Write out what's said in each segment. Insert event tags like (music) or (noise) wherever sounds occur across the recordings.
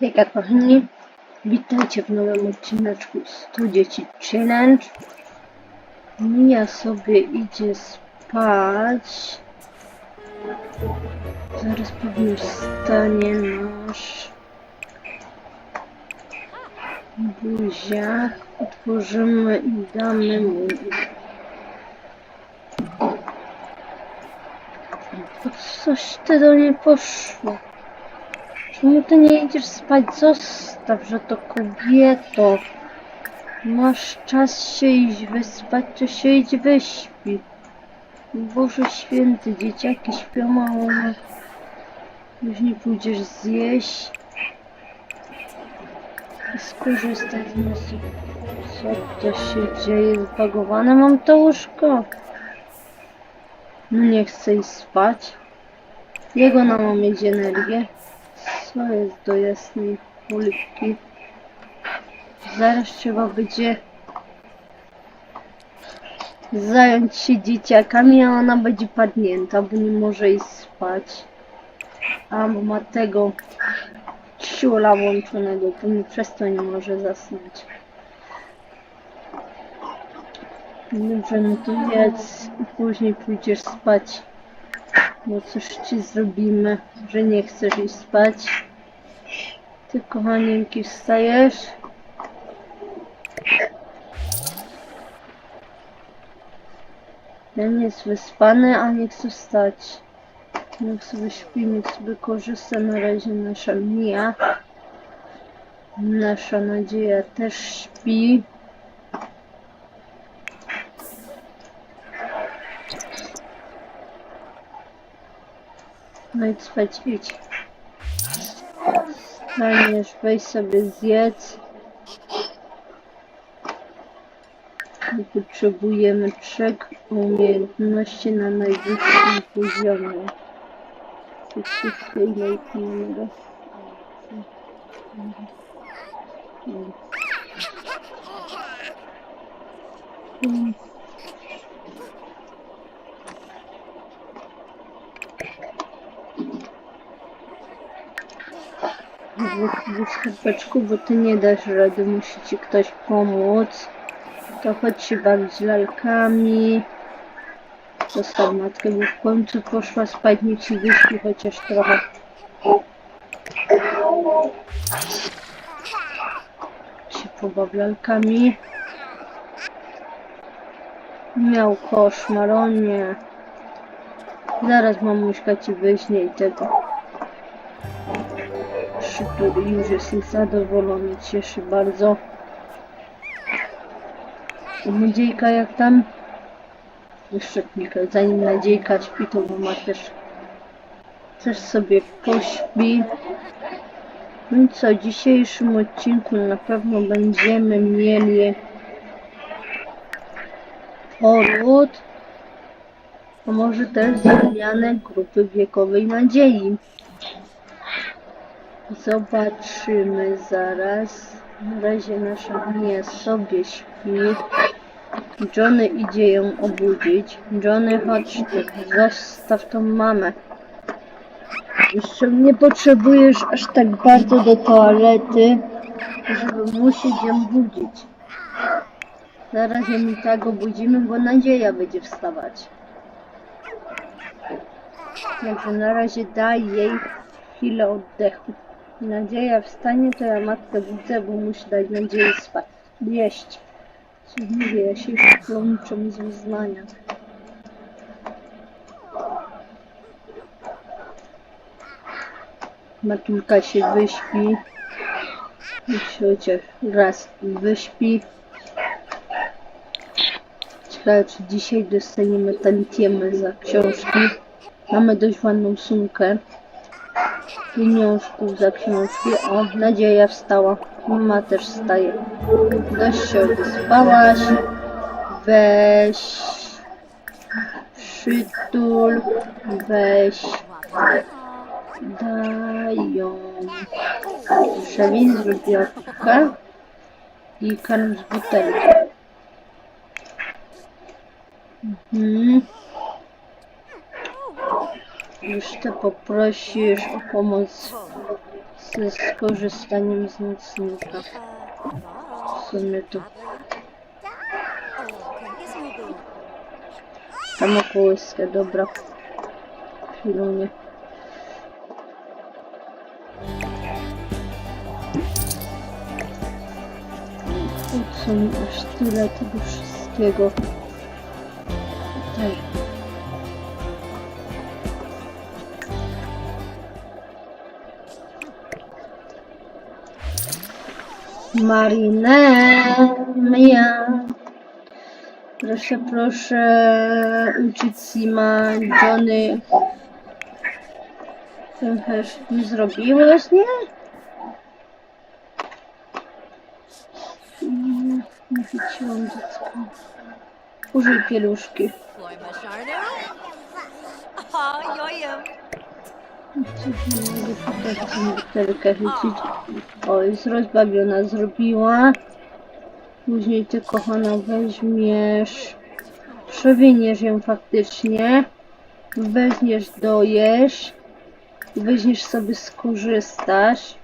Hejka kochani, witajcie w nowym odcineczku 100 Dzieci Challenge. Mija sobie idzie spać. Zaraz pewnie wstanie nasz buzia. Otworzymy i damy mu. Coś ty do niej poszło? Czemu ty nie idziesz spać? Zostaw, że to kobieto. Masz czas się iść wyspać, to się idź wyśpi. Boże święty, dzieciaki śpią mało. no. Później pójdziesz zjeść. I skorzystać z nas. Co to się dzieje? Zbagowane mam to łóżko. No nie chcę iść spać. Jego na mam mieć energię. Co jest do jasnej cholipki? Zaraz trzeba będzie zająć się dzieciakami, a ona będzie padnięta, bo nie może iść spać. A bo ma tego ciula włączonego, mi przez to nie może zasnąć. Dobrze, no to jedz i później pójdziesz spać. Bo coś ci zrobimy, że nie chcesz iść spać. Ty kochanieńki wstajesz? Ten jest wyspany, a nie chce wstać. Niech sobie śpi, niech sobie korzysta. Na razie nasza Mia. Nasza nadzieja też śpi. No idź spać, idź. Staniesz, weź sobie zjedz. Potrzebujemy trzech umiejętności na najwyższym poziomie. To wszystko ile. Mm. Wyjdź herbaczku, bo ty nie dasz rady, musi ci ktoś pomóc. To chodź się bawić lalkami. Zostaw matkę, bo w końcu poszła spać, niech ci wyśpi chociaż trochę. Się pobaw lalkami. Miał koszmar, o nie. Zaraz mamuśka ci weźmie i tego. Przytul już jest zadowolony, cieszy bardzo. Nadziejka jak tam? Jeszcze chwilkę, zanim Nadziejka śpi, to mama też, też sobie pośpi. No i co, w dzisiejszym odcinku na pewno będziemy mieli poród, a może też zmianę grupy wiekowej Nadziei. Zobaczymy zaraz. Na razie nasza Mia sobie śpi. Johnny idzie ją obudzić. Johnny, chodź zostaw tą mamę. Jeszcze nie potrzebujesz aż tak bardzo do toalety, żeby musieć ją budzić. Zaraz ją i tak obudzimy, bo nadzieja będzie wstawać. Także na razie daj jej chwilę oddechu. Nadzieja wstanie, to ja matkę budzę, bo musi dać nadziei spać. Jeść. Mówię, ja się już plączę z uznania. Matulka się wyśpi. Chociaż raz wyśpi. Ciekawe, czy dzisiaj dostaniemy tantiemy za książki. Mamy dość ładną sumkę pieniążków za książki. O, nadzieja wstała. Mama też wstaje. Dość się wyspałaś. Weź. Przytul. Weź. Daj ją. Szewin zrobiła piłkę. I karm z butelki. Mhm. Ty poprosisz o pomoc ze skorzystaniem z nocnika. W sumie to tam okołyskę, dobra. Chwilę. Po co mi aż tyle tego wszystkiego? Tutaj. Marinea. Proszę, proszę uczyć Sima, Johnny. Ten też nie zrobiłeś, nie? Nie, nie chyciłam dziecka. Użyj pieluszki. Butelkę chycić. O, jest rozbawiona, zrobiła. Później ty, kochana, weźmiesz, przewiniesz ją faktycznie, weźmiesz, dojesz, weźmiesz sobie, skorzystasz.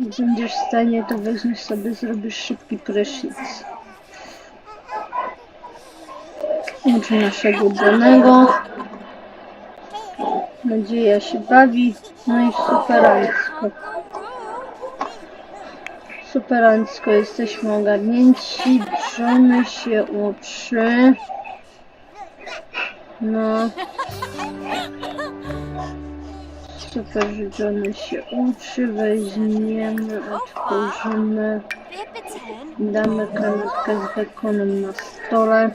Jak będziesz w stanie, to weźmiesz sobie, zrobisz szybki prysznic. Ucz naszego danego. Nadzieja się bawi. No i superancko. Superancko jesteśmy ogarnięci. Żony się uczy. No. Super, że Johnny się uczy. Weźmiemy, otworzymy. Damy kanapkę z bekonem na stole.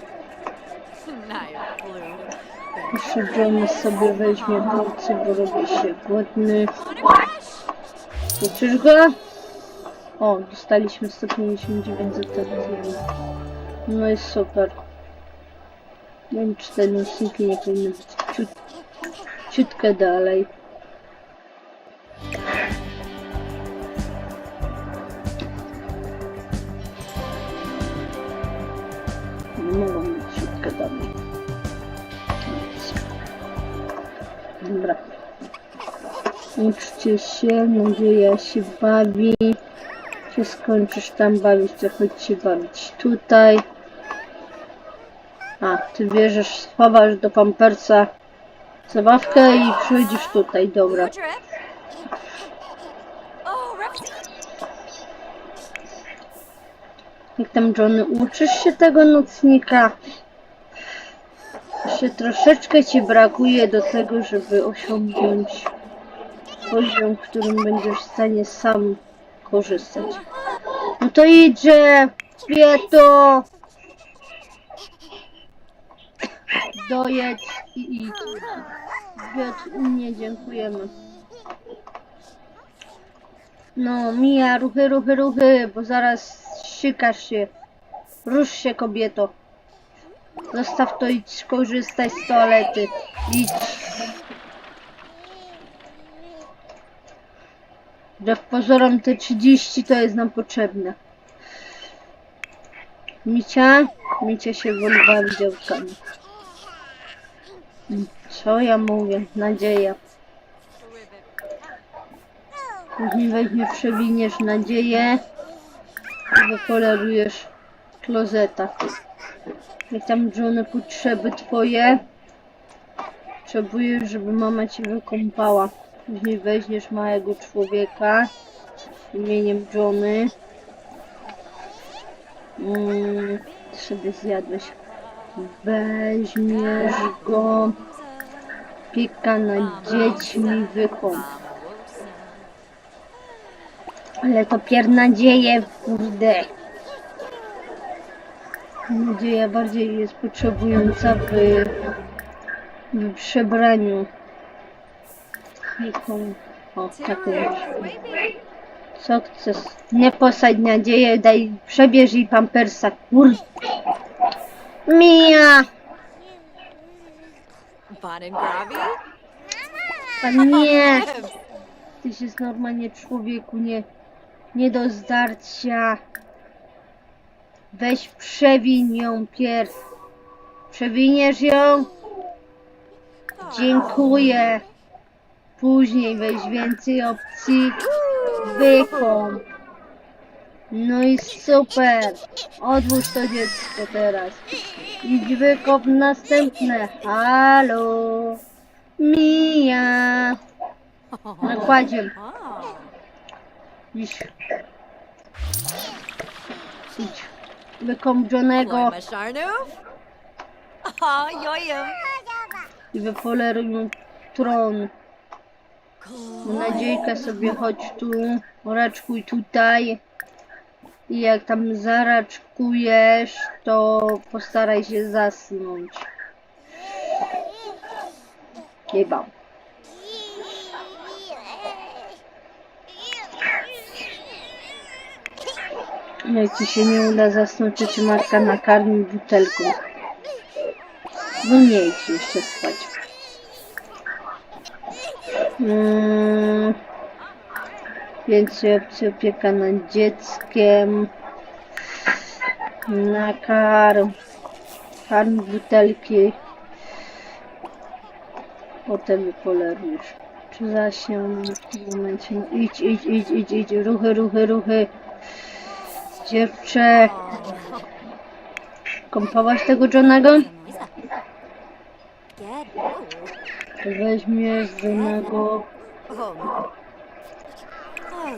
Johnny sobie weźmie porcję, bo robi się głodny. Uczysz go? O, dostaliśmy 159 za No i super. Nie wiem, czy te nośniki nie powinny być ciut, ciutkę dalej. Nie mogą być ciutkę dalej. Uczcie się, nadzieja się bawi. Się skończysz tam bawić, to chodź się bawić tutaj. A, ty bierzesz, schowasz do pampersa zabawkę i przychodzisz tutaj, dobra. Jak tam Johnny, uczysz się tego nocnika? Jeszcze troszeczkę ci brakuje do tego, żeby osiągnąć poziom, w którym będziesz w stanie sam korzystać. No to idzie, Pieto! Dojedź i idź. Piotr, nie dziękujemy. No, Mija, ruchy, ruchy, ruchy, bo zaraz sikasz się. Rusz się, kobieto. Zostaw to i skorzystaj z toalety. Idź. Wbrew pozorom te 30 to jest nam potrzebne. Micia? Micia się bawić działkami. Co ja mówię? Nadzieja. Później weźmiesz, przewiniesz nadzieję i wypolerujesz klozeta. Jak tam Johnny potrzeby twoje, potrzebujesz, żeby mama cię wykąpała. Później weźmiesz małego człowieka imieniem Johnny. Mm, sobie zjadłeś. Weźmiesz go. Pieka na dziećmi wykąp. Ale to pier nadzieję, kurde. Nadzieja bardziej jest potrzebująca w, w przebraniu. Jaką? O, taką. Co chcesz? Nie posadź nadzieję, daj, przebierz jej pampersa, kur... Mia! Fun and grabby. A nie! Tyś jest normalnie człowieku, nie, nie do zdarcia. Weź przewiń ją pierw. Przewiniesz ją? Dziękuję. Później weź więcej opcji. Wykąp. No i super. Odłóż to dziecko teraz. Idź wykop następne. Halo. Mija. Nakładzie. Idź. Idź. Wykąp Johnego i wypoleruj mu tron. Nadziejka sobie chodź tu, raczkuj tutaj. I jak tam zaraczkujesz, to postaraj się zasnąć. Chyba. No jak ci się nie uda zasnąć, to cię Marka nakarmi butelką. No nie idź jeszcze spać. Mm, więcej opcji opieka nad dzieckiem. Nakarm. Karm butelki. Potem je polerujesz. Czy zaśnie w tym momencie? No idź, idź, idź, idź, idź. Ruchy, ruchy, ruchy. Dziewczę. Kąpałaś tego Johnego? Weźmiesz Johnego. Oh, no. Oh,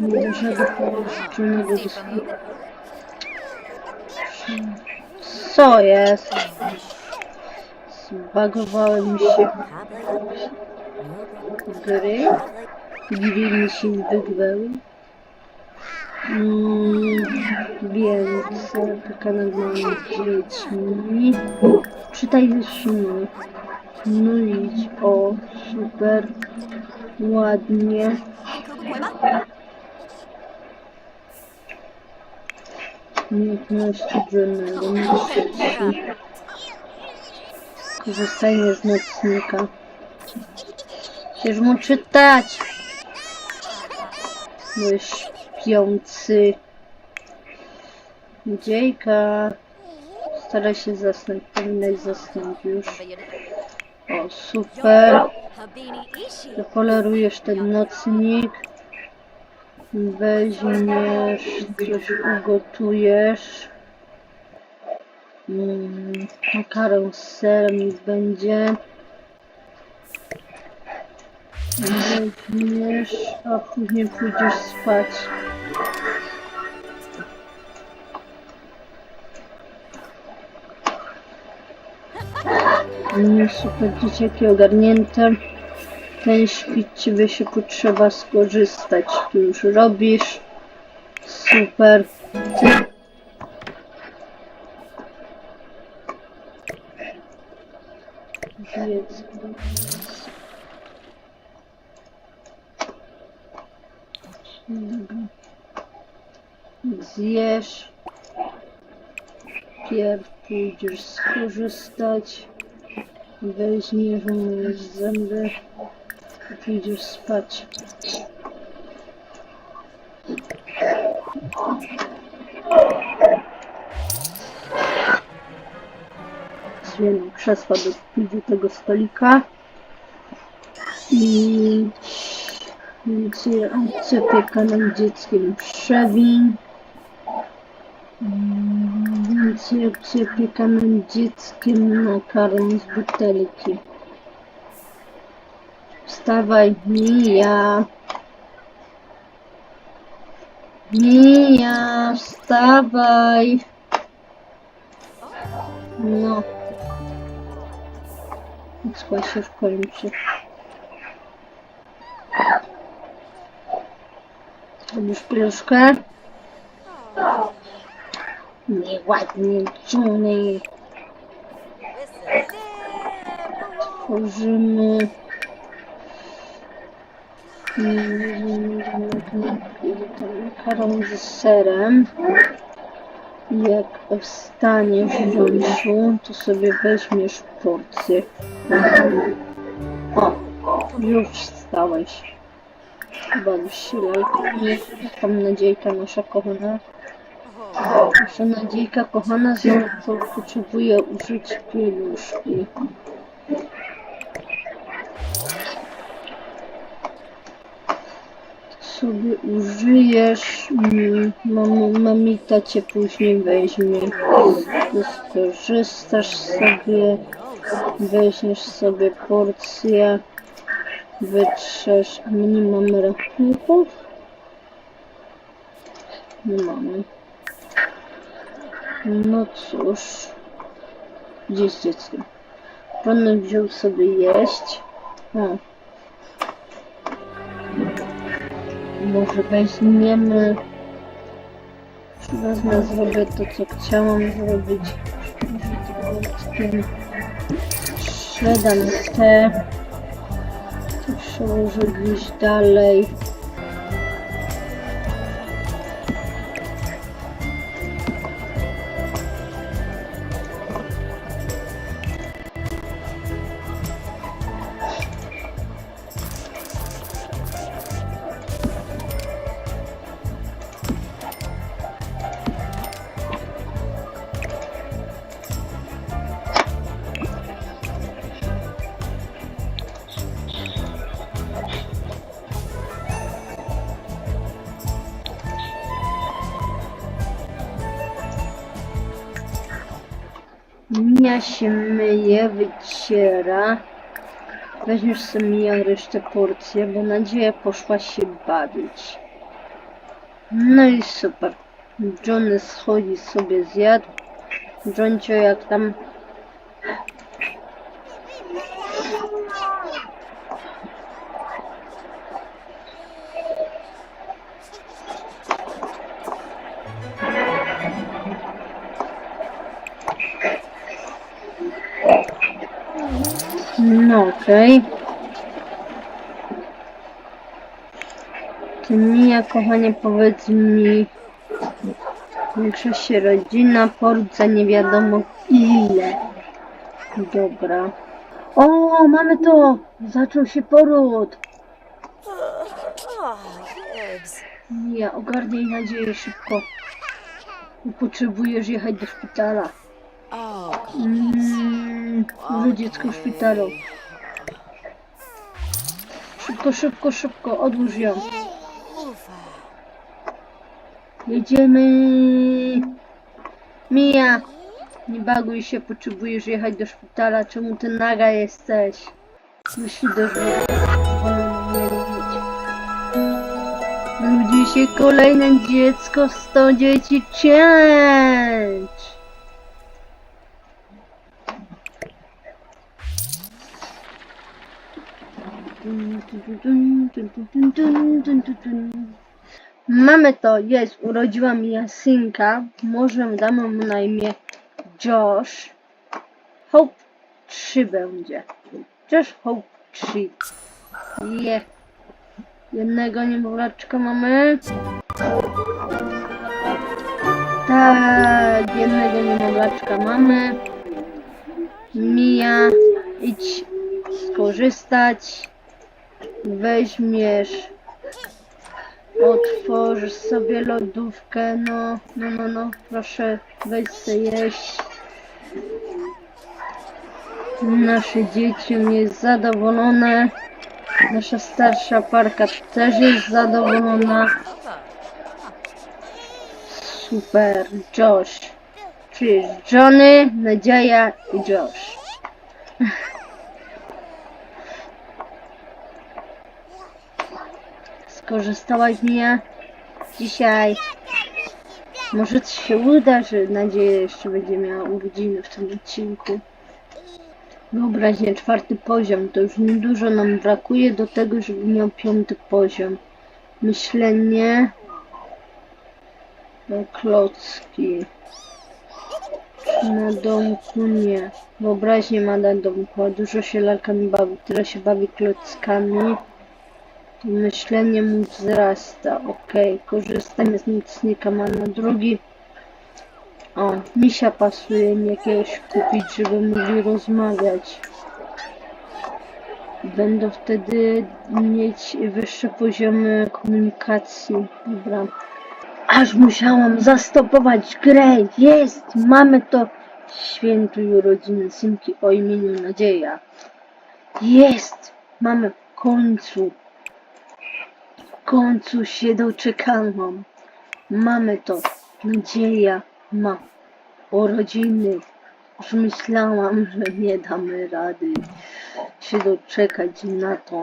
moving. Co jest? Zbagowałem się Probably. w gry. Gry mi się wygwały. Mm, więc nad małymi dziećmi. No idź. O, super. Ładnie. Umiejętności. Myśli. Korzystanie z nocnika. Chcesz mu czytać? Mój śpiący. Dziejka. Staraj się zasnąć. Powinnaś zasnąć już. O, super. Zapolerujesz ten nocnik. Weźmiesz, coś ugotujesz. Mm, Makaron z serem będzie. Weźmiesz, a później pójdziesz spać. Super, dzieciaki ogarnięte. Ten świt ciebie się potrzeba skorzystać. Tu już robisz. Super. Zjesz. Pierw pójdziesz skorzystać. Weźmiesz, umyjesz zęby. i Pójdziesz spać. Zmieniam krzesła do, tego stolika. I opcja opieka nad dzieckiem przewiń. Więcej opcji opieka nad dzieckiem na karm z butelki. Wstawaj, Mija. Mija, wstawaj. No. Słuchaj się w końcu. Robisz pieluszkę? Nieładnie, Johnny. Tworzymy. Makaron z serem. Jak wstaniesz w Johnsiu, to sobie weźmiesz porcję. O, już wstałeś. Bawisz się lalkami. Tam nadziejka nasza kochana. Nasza nadziejka kochana znowu potrzebuje użyć pieluszki. sobie użyjesz, mam, mamita cię później weźmie, skorzystasz sobie, weźmiesz sobie porcję, wytrzesz, a my nie mamy rachunków? Nie mamy. No cóż, gdzieś z dzieckiem. Pan wziął sobie jeść. O. Może weźmiemy. Wezmę, zrobię to, co chciałam zrobić. Sprzedam te. To przełożę gdzieś dalej. Mia się myje, wyciera. Weźmiesz sobie Mia resztę porcję, bo nadzieja poszła się bawić. No i super. Johnny schodzi sobie zjadł. Johncio jak tam... No okej. Ty Mija, kochanie, powiedz mi... Większa się rodzina, poród za nie wiadomo ile. Dobra. O, mamy to! Zaczął się poród! Mija, ogarnij nadzieję szybko. Potrzebujesz jechać do szpitala. Oh, Mm, może dziecko w szpitalu. Szybko, szybko, szybko, odłóż ją. Jedziemy. Mija, nie baguj się, potrzebujesz jechać do szpitala. Czemu ty naga jesteś? Musi do Ludzi się kolejne dziecko 100 dzieci challenge. Mamy to, jest, urodziła mi Jasynka. Może damy mu na imię Josh. Hope 3 będzie. Josh Hope 3. Je. Jednego niemowlaczka mamy. Tak, jednego niemowlaczka mamy. Mija, idź skorzystać. Weźmiesz Otworzysz sobie lodówkę, no, no, no, no, proszę, weź sobie jeść. Nasze dzieci jest zadowolone. Nasza starsza parka też jest zadowolona. Super, Josh. Czyli Johnny, Nadzieja i Josh. (laughs) Skorzystałaś mnie dzisiaj. Może ci się uda, że nadzieję jeszcze będzie miała urodziny w tym odcinku. Wyobraźnie czwarty poziom, to już niedużo nam brakuje do tego, żeby miał piąty poziom. Myślenie. e, Klocki. Na domku? Nie. Wyobraźnie ma na domku, a dużo się lalkami bawi. Tyle się bawi klockami. Myślenie mu wzrasta. Okej, korzystamy z nocnika, ma na drugi. O, misia pasuje mi jakiegoś kupić, żeby mogli rozmawiać. Będą wtedy mieć wyższe poziomy komunikacji. Dobra. Aż musiałam zastopować grę. Jest! Mamy to! Świętuj urodziny synki o imieniu Nadzieja. Jest! Mamy w końcu. Końcu się doczekałam. Mamy to. Nadzieja ma urodziny. Już myślałam, że nie damy rady się doczekać na to,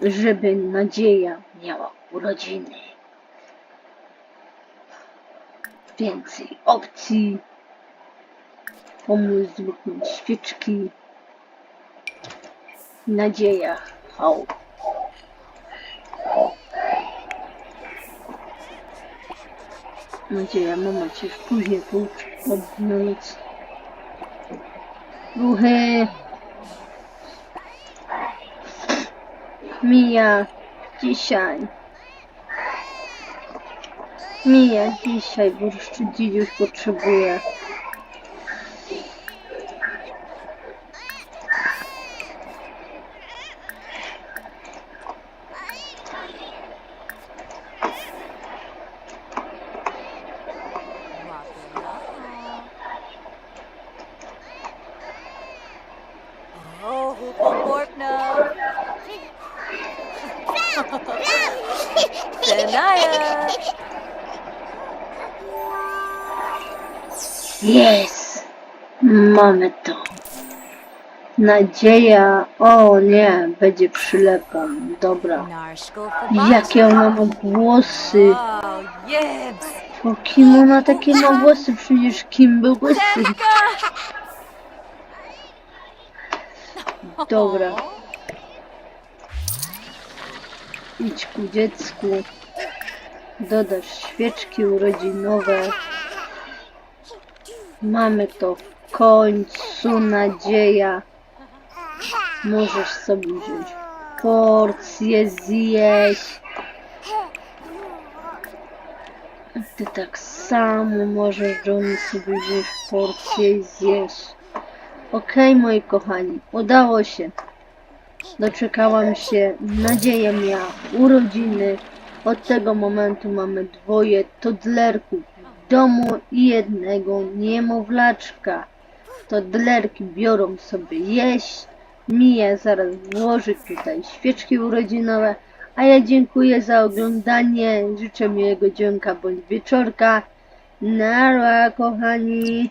żeby nadzieja miała urodziny. Więcej opcji. Pomóc zwykłym świeczki. Nadzieja. Hał. Nadzieja, mama cię później pouczy. Na noc. Ruchy. Mija dzisiaj. Mija dzisiaj, bo jeszcze dzidziuś potrzebuje. Oh, hoop na. Sanaya. Jest! Mamy to. Nadzieja. O nie, będzie przylepą. Dobra. Jakie ona ma włosy. Yibs. O kim ona takie ma włosy? Przecież kim był łysy? Dobra. Idź ku dziecku. Dodasz świeczki urodzinowe. Mamy to w końcu, nadzieja. Możesz sobie wziąć porcję, zjeść. Ty tak samo możesz, Johnny, sobie wziąć porcję i zjeść. Okej, moi kochani, udało się. Doczekałam się, nadzieja miała urodziny. Od tego momentu mamy dwoje toddlerków w domu i jednego niemowlaczka. Toddlerki biorą sobie jeść. Mija zaraz włoży tutaj świeczki urodzinowe. A ja dziękuję za oglądanie. Życzę miłego dzionka bądź wieczorka. Nara, kochani.